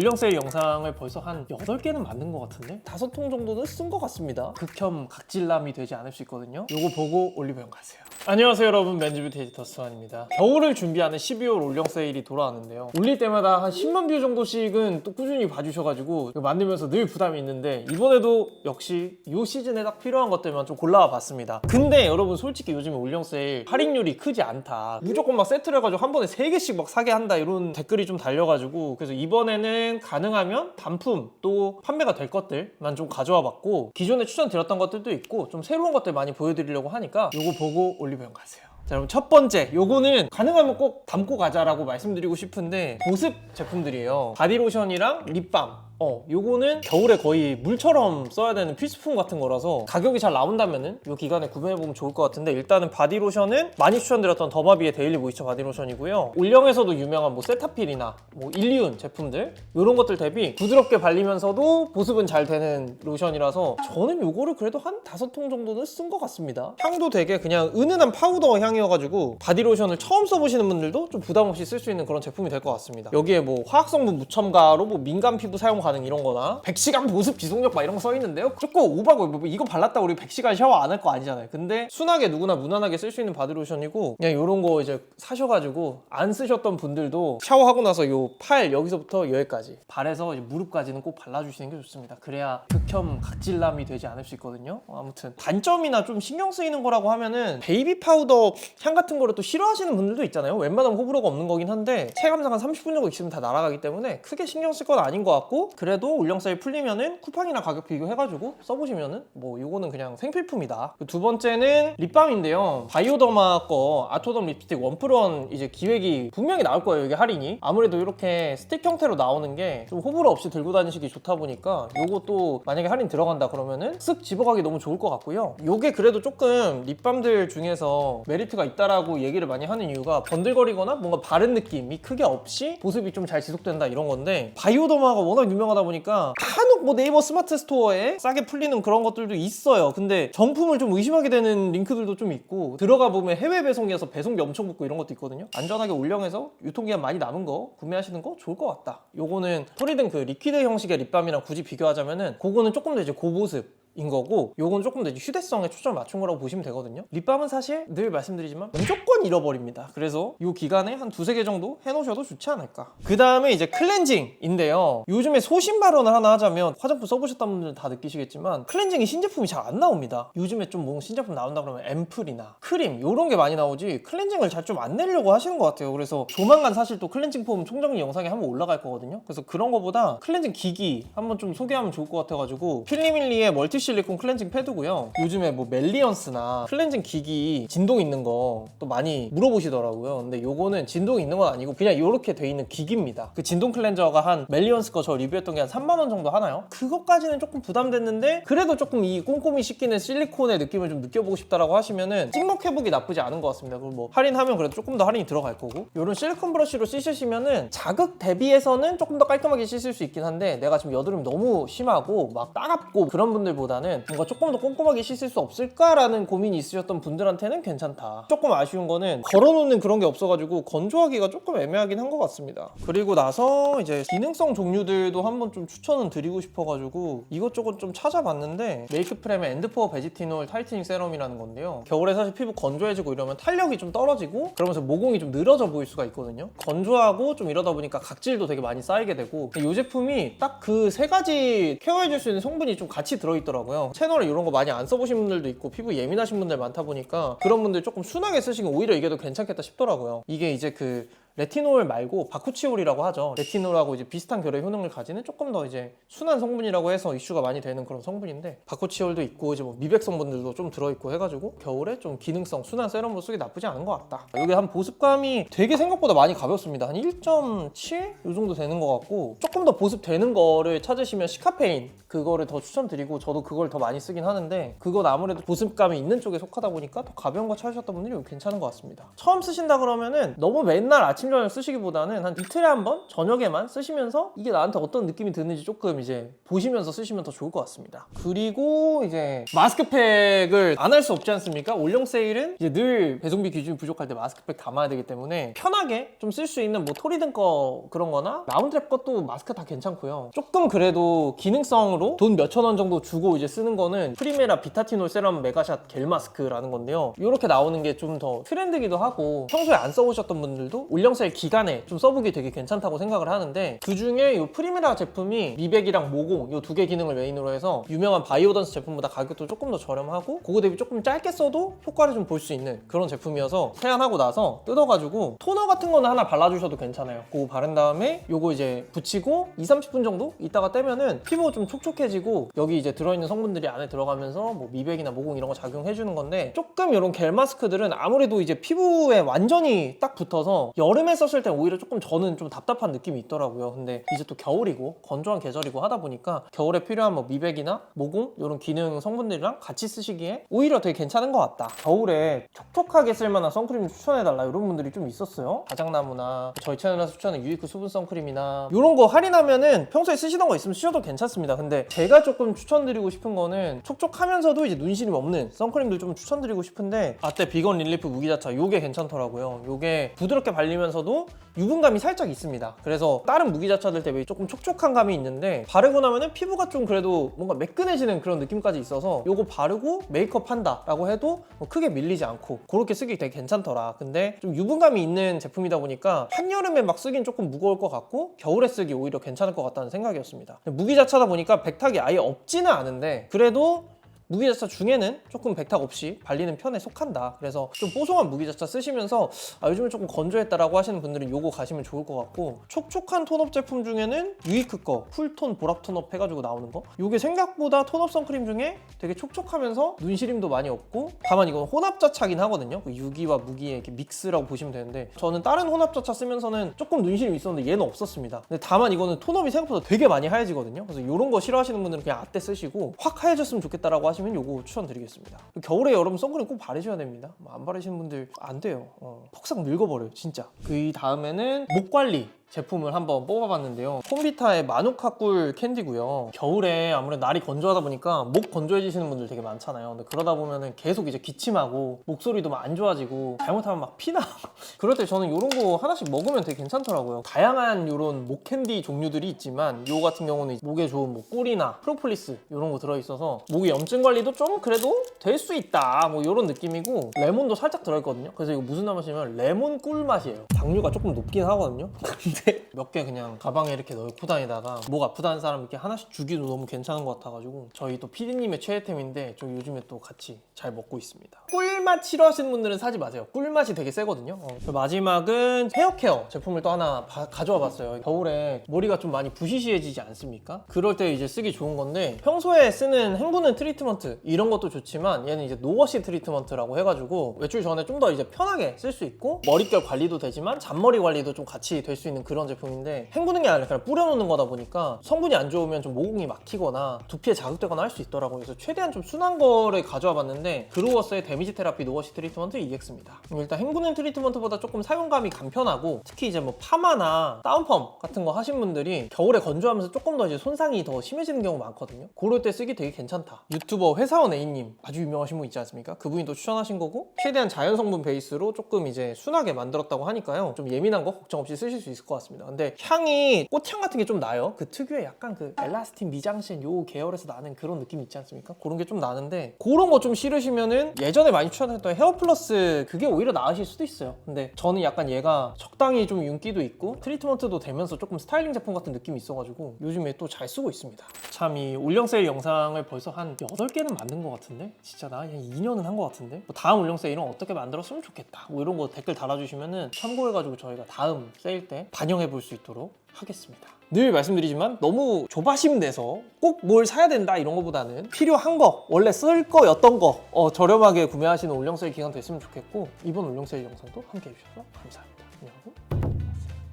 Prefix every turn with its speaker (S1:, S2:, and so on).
S1: 올영 세일 영상을 벌써 한 8개는 만든 것 같은데 다섯 통 정도는 쓴 것 같습니다. 극혐 각질남이 되지 않을 수 있거든요. 요거 보고 올리브영 가세요. 안녕하세요 여러분 맨즈뷰티 에디터 수환입니다. 겨울을 준비하는 12월 올영 세일이 돌아왔는데요. 올릴 때마다 한 10만 뷰 정도씩은 또 꾸준히 봐주셔가지고 만들면서 늘 부담이 있는데 이번에도 역시 이 시즌에 딱 필요한 것들만 좀 골라와 봤습니다. 근데 여러분 솔직히 요즘에 올영 세일 할인율이 크지 않다. 무조건 막 세트를 해가지고 한 번에 3개씩 막 사게 한다 이런 댓글이 좀 달려가지고 그래서 이번에는 가능하면 단품 또 판매가 될 것들만 좀 가져와 봤고 기존에 추천드렸던 것들도 있고 좀 새로운 것들 많이 보여드리려고 하니까 요거 보고 올리브영 가세요. 자, 그럼 첫 번째, 요거는 가능하면 꼭 담고 가자라고 말씀드리고 싶은데 보습 제품들이에요. 바디로션이랑 립밤. 어, 요거는 겨울에 거의 물처럼 써야 되는 필수품 같은 거라서 가격이 잘 나온다면은 요 기간에 구매해보면 좋을 것 같은데 일단은 바디로션은 많이 추천드렸던 더마비의 데일리 모이처 바디로션이고요. 올영에서도 유명한 뭐 세타필이나 뭐 일리운 제품들 요런 것들 대비 부드럽게 발리면서도 보습은 잘 되는 로션이라서 저는 요거를 그래도 한 다섯 통 정도는 쓴 것 같습니다. 향도 되게 그냥 은은한 파우더 향이어가지고 바디로션을 처음 써보시는 분들도 좀 부담 없이 쓸 수 있는 그런 제품이 될 것 같습니다. 여기에 뭐 화학성분 무첨가로 뭐 민감 피부 사용 가능 이런 거나 100시간 보습 지속력 막 이런 거 써 있는데요. 조금 오바고 뭐 이거 발랐다 우리 100시간 샤워 안 할 거 아니잖아요. 근데 순하게 누구나 무난하게 쓸 수 있는 바디로션이고 그냥 이런 거 이제 사셔가지고 안 쓰셨던 분들도 샤워하고 나서 요 팔 여기서부터 여기까지 발에서 이제 무릎까지는 꼭 발라주시는 게 좋습니다. 그래야 극혐 각질남이 되지 않을 수 있거든요. 어, 아무튼 단점이나 좀 신경 쓰이는 거라고 하면은 베이비 파우더 향 같은 거를 또 싫어하시는 분들도 있잖아요. 웬만하면 호불호가 없는 거긴 한데 체감상 한 30분 정도 있으면 다 날아가기 때문에 크게 신경 쓸 건 아닌 것 같고 그래도 울렁세일 풀리면은 쿠팡이랑 가격 비교해가지고 써보시면은 뭐 이거는 그냥 생필품이다. 그두 번째는 립밤인데요. 바이오더마 거 아토덤 립스틱 원프런 이제 기획이 분명히 나올 거예요. 이게 할인이. 아무래도 이렇게 스틱 형태로 나오는 게 좀 호불호 없이 들고 다니시기 좋다 보니까 요것도 만약에 할인 들어간다 그러면은 쓱 집어가기 너무 좋을 것 같고요. 요게 그래도 조금 립밤들 중에서 메리트가 있다라고 얘기를 많이 하는 이유가 번들거리거나 뭔가 바른 느낌이 크게 없이 보습이 좀 잘 지속된다 이런 건데 바이오더마가 워낙 유명 하다 보니까 간혹 뭐 네이버 스마트 스토어에 싸게 풀리는 그런 것들도 있어요. 근데 정품을 좀 의심하게 되는 링크들도 좀 있고 들어가 보면 해외 배송이어서 배송비 엄청 붙고 이런 것도 있거든요. 안전하게 울령해서 유통기한 많이 남은 거 구매하시는 거 좋을 것 같다. 요거는 소리든 그 리퀴드 형식의 립밤이랑 굳이 비교하자면은 그거는 조금 더 이제 고보습 인 거고 요건 조금 더 휴대성에 초점을 맞춘 거라고 보시면 되거든요. 립밤은 사실 늘 말씀드리지만 무조건 잃어버립니다. 그래서 요 기간에 한 두세 개 정도 해놓으셔도 좋지 않을까. 그 다음에 이제 클렌징인데요. 요즘에 소신 발언을 하나 하자면 화장품 써보셨던 분들은 다 느끼시겠지만 클렌징이 신제품이 잘 안 나옵니다. 요즘에 좀 뭔가 신제품 나온다 그러면 앰플이나 크림 요런 게 많이 나오지 클렌징을 잘 좀 안 내려고 하시는 것 같아요. 그래서 조만간 사실 또 클렌징 폼 총정리 영상이 한번 올라갈 거거든요. 그래서 그런 거보다 클렌징 기기 한번 좀 소개하면 좋을 것 같아가지고 필리밀리의 멀티 실리콘 클렌징 패드고요. 요즘에 뭐 멜리언스나 클렌징 기기 진동 있는 거 또 많이 물어보시더라고요. 근데 요거는 진동이 있는 건 아니고 그냥 이렇게 돼 있는 기기입니다. 그 진동 클렌저가 한 멜리언스 거 저 리뷰했던 게 한 3만 원 정도 하나요? 그것까지는 조금 부담됐는데 그래도 조금 이 꼼꼼히 씻기는 실리콘의 느낌을 좀 느껴보고 싶다라고 하시면은 찍먹 회복이 나쁘지 않은 것 같습니다. 그리고 뭐 할인하면 그래도 조금 더 할인이 들어갈 거고 요런 실리콘 브러쉬로 씻으시면은 자극 대비해서는 조금 더 깔끔하게 씻을 수 있긴 한데 내가 지금 여드름이 너무 심하고 막 따갑고 그런 분들보다 는 뭔가 조금 더 꼼꼼하게 씻을 수 없을까라는 고민이 있으셨던 분들한테는 괜찮다. 조금 아쉬운 거는 걸어놓는 그런 게 없어가지고 건조하기가 조금 애매하긴 한 것 같습니다. 그리고 나서 이제 기능성 종류들도 한번 좀 추천은 드리고 싶어가지고 이것저것 좀 찾아봤는데 메이크프렘의 엔드포어 베지티놀 타이트닝 세럼이라는 건데요. 겨울에 사실 피부 건조해지고 이러면 탄력이 좀 떨어지고 그러면서 모공이 좀 늘어져 보일 수가 있거든요. 건조하고 좀 이러다 보니까 각질도 되게 많이 쌓이게 되고 이 제품이 딱 그 세 가지 케어해줄 수 있는 성분이 좀 같이 들어있더라고요. 채널에 이런 거 많이 안 써보신 분들도 있고 피부 예민하신 분들 많다 보니까 그런 분들 조금 순하게 쓰시면 오히려 이게 더 괜찮겠다 싶더라고요. 이게 이제 그 레티놀 말고 바쿠치올이라고 하죠. 레티놀하고 이제 비슷한 결의 효능을 가지는 조금 더 이제 순한 성분이라고 해서 이슈가 많이 되는 그런 성분인데 바쿠치올도 있고 이제 뭐 미백 성분들도 좀 들어있고 해가지고 겨울에 좀 기능성 순한 세럼으로 쓰기 나쁘지 않은 것 같다. 여기 한 보습감이 되게 생각보다 많이 가볍습니다. 한 1.7? 이 정도 되는 것 같고 조금 더 보습 되는 거를 찾으시면 시카페인 그거를 더 추천드리고 저도 그걸 더 많이 쓰긴 하는데 그건 아무래도 보습감이 있는 쪽에 속하다 보니까 더 가벼운 거 찾으셨던 분들이 괜찮은 것 같습니다. 처음 쓰신다 그러면은 너무 맨날 아침 저녁 쓰시기보다는 한 이틀에 한 번 저녁에만 쓰시면서 이게 나한테 어떤 느낌이 드는지 조금 이제 보시면서 쓰시면 더 좋을 것 같습니다. 그리고 이제 마스크팩을 안 할 수 없지 않습니까? 올영 세일은 이제 늘 배송비 기준이 부족할 때 마스크팩 담아야 되기 때문에 편하게 좀 쓸 수 있는 뭐 토리든 거 그런 거나 라운드랩 것도 마스크 다 괜찮고요. 조금 그래도 기능성으로 돈 몇천 원 정도 주고 이제 쓰는 거는 프리메라 비타티놀 세럼 메가샷 겔 마스크라는 건데요. 이렇게 나오는 게 좀 더 트렌드기도 하고 평소에 안 써보셨던 분들도 올영 세일 기간에 좀 써보기 되게 괜찮다고 생각을 하는데 그 중에 이 프리메라 제품이 미백이랑 모공 이 두 개 기능을 메인으로 해서 유명한 바이오던스 제품보다 가격도 조금 더 저렴하고 그거 대비 조금 짧게 써도 효과를 좀 볼 수 있는 그런 제품이어서 세안하고 나서 뜯어가지고 토너 같은 거는 하나 발라주셔도 괜찮아요. 그거 바른 다음에 요거 이제 붙이고 2, 30분 정도 있다가 떼면은 피부가 좀 촉촉해지고 여기 이제 들어있는 성분들이 안에 들어가면서 뭐 미백이나 모공 이런 거 작용해주는 건데 조금 이런 겔 마스크들은 아무래도 이제 피부에 완전히 딱 붙어서 여름 에 썼을 때 오히려 조금 저는 좀 답답한 느낌이 있더라고요. 근데 이제 또 겨울이고 건조한 계절이고 하다 보니까 겨울에 필요한 뭐 미백이나 모공 이런 기능 성분들이랑 같이 쓰시기에 오히려 되게 괜찮은 것 같다. 겨울에 촉촉하게 쓸만한 선크림 추천해달라 이런 분들이 좀 있었어요. 가장나무나 저희 채널에서 추천하는 유이크 수분 선크림이나 이런 거 할인하면은 평소에 쓰시던 거 있으면 쓰셔도 괜찮습니다. 근데 제가 조금 추천드리고 싶은 거는 촉촉하면서도 이제 눈시림 없는 선크림들 좀 추천드리고 싶은데 아때 비건 릴리프 무기자차 요게 괜찮더라고요. 요게 부드럽게 발리면 서도 유분감이 살짝 있습니다. 그래서 다른 무기자차들 대비 조금 촉촉한 감이 있는데 바르고 나면은 피부가 좀 그래도 뭔가 매끈해지는 그런 느낌까지 있어서 요거 바르고 메이크업 한다 라고 해도 뭐 크게 밀리지 않고 그렇게 쓰기 되게 괜찮더라. 근데 좀 유분감이 있는 제품이다 보니까 한여름에 막 쓰긴 조금 무거울 것 같고 겨울에 쓰기 오히려 괜찮을 것 같다는 생각이었습니다. 무기자차다 보니까 백탁이 아예 없지는 않은데 그래도 무기자차 중에는 조금 백탁 없이 발리는 편에 속한다. 그래서 좀 뽀송한 무기자차 쓰시면서 아, 요즘에 조금 건조했다라고 하시는 분들은 요거 가시면 좋을 것 같고 촉촉한 톤업 제품 중에는 유이크 거 쿨톤 보랍 톤업 해가지고 나오는 거 요게 생각보다 톤업 선크림 중에 되게 촉촉하면서 눈 시림도 많이 없고 다만 이건 혼합자차긴 하거든요. 그 유기와 무기의 이렇게 믹스라고 보시면 되는데 저는 다른 혼합자차 쓰면서는 조금 눈시림이 있었는데 얘는 없었습니다. 근데 다만 이거는 톤업이 생각보다 되게 많이 하얘지거든요. 그래서 이런 거 싫어하시는 분들은 그냥 아떼 쓰시고 확 하얘졌으면 좋겠다라고 하시면 요거 추천드리겠습니다. 겨울에 여러분 선크림 꼭 바르셔야 됩니다. 뭐안 바르시는 분들 안 돼요. 어, 퍽싹 늙어버려요, 진짜. 그 다음에는 목 관리. 제품을 한번 뽑아봤는데요. 콤비타의 마누카 꿀 캔디고요. 겨울에 아무래도 날이 건조하다 보니까 목 건조해지시는 분들 되게 많잖아요. 근데 그러다 보면은 계속 이제 기침하고 목소리도 막 안 좋아지고 잘못하면 막 피나. 그럴 때 저는 이런 거 하나씩 먹으면 되게 괜찮더라고요. 다양한 이런 목 캔디 종류들이 있지만 요 같은 경우는 목에 좋은 뭐 꿀이나 프로폴리스 이런 거 들어있어서 목의 염증 관리도 좀 그래도 될 수 있다. 뭐 이런 느낌이고 레몬도 살짝 들어있거든요. 그래서 이거 무슨 맛이냐면 레몬 꿀 맛이에요. 당류가 조금 높긴 하거든요. 근데 몇 개 그냥 가방에 이렇게 넣고 다니다가 목 아프다는 사람 이렇게 하나씩 주기도 너무 괜찮은 것 같아가지고 저희 또 피디님의 최애템인데 저 요즘에 또 같이 잘 먹고 있습니다. 꿀맛 싫어하시는 분들은 사지 마세요. 꿀맛이 되게 세거든요. 어. 그 마지막은 헤어케어 제품을 또 하나 바- 가져와 봤어요. 겨울에 머리가 좀 많이 부시시해지지 않습니까? 그럴 때 이제 쓰기 좋은 건데 평소에 쓰는 헹구는 트리트먼트 이런 것도 좋지만 얘는 이제 노워시 트리트먼트라고 해가지고 외출 전에 좀 더 이제 편하게 쓸 수 있고 머릿결 관리도 되지만 잔머리 관리도 좀 같이 될 수 있는 그런 제품인데 헹구는 게 아니라 그냥 뿌려놓는 거다 보니까 성분이 안 좋으면 좀 모공이 막히거나 두피에 자극되거나 할 수 있더라고요. 그래서 최대한 좀 순한 거를 가져와 봤는데 그로워스의 데미지 테라피 노워시 트리트먼트 EX입니다. 일단 헹구는 트리트먼트보다 조금 사용감이 간편하고 특히 이제 뭐 파마나 다운펌 같은 거 하신 분들이 겨울에 건조하면서 조금 더 이제 손상이 더 심해지는 경우 많거든요. 그럴 때 쓰기 되게 괜찮다. 유튜버 회사원 A님 아주 유명하신 분 있지 않습니까? 그분이 또 추천하신 거고 최대한 자연 성분 베이스로 조금 이제 순하게 만들었다고 하니까요. 좀 예민한 거 걱정 없이 쓰실 수 있을 것 같 습니다. 근데 향이 꽃향 같은 게 좀 나요. 그 특유의 약간 그 엘라스틴 미장센 요 계열에서 나는 그런 느낌 있지 않습니까? 그런 게 좀 나는데 그런 거 좀 싫으시면은 예전에 많이 추천했던 헤어 플러스 그게 오히려 나으실 수도 있어요. 근데 저는 약간 얘가 적당히 좀 윤기도 있고 트리트먼트도 되면서 조금 스타일링 제품 같은 느낌이 있어가지고 요즘에 또 잘 쓰고 있습니다. 참 이 올영 세일 영상을 벌써 한 8개는 만든 것 같은데 진짜 나 한 2년은 한 것 같은데 뭐 다음 올영 세일은 어떻게 만들었으면 좋겠다 뭐 이런 거 댓글 달아주시면은 참고해가지고 저희가 다음 세일 때 반영 해 볼 수 있도록 하겠습니다. 늘 말씀드리지만 너무 조바심 내서 꼭 뭘 사야 된다 이런 거보다는 필요한 거 원래 쓸 거였던 거 어, 저렴하게 구매하시는 올영 세일 기간 됐으면 좋겠고 이번 올영 세일 영상도 함께 해주셔서 감사합니다. 안녕하고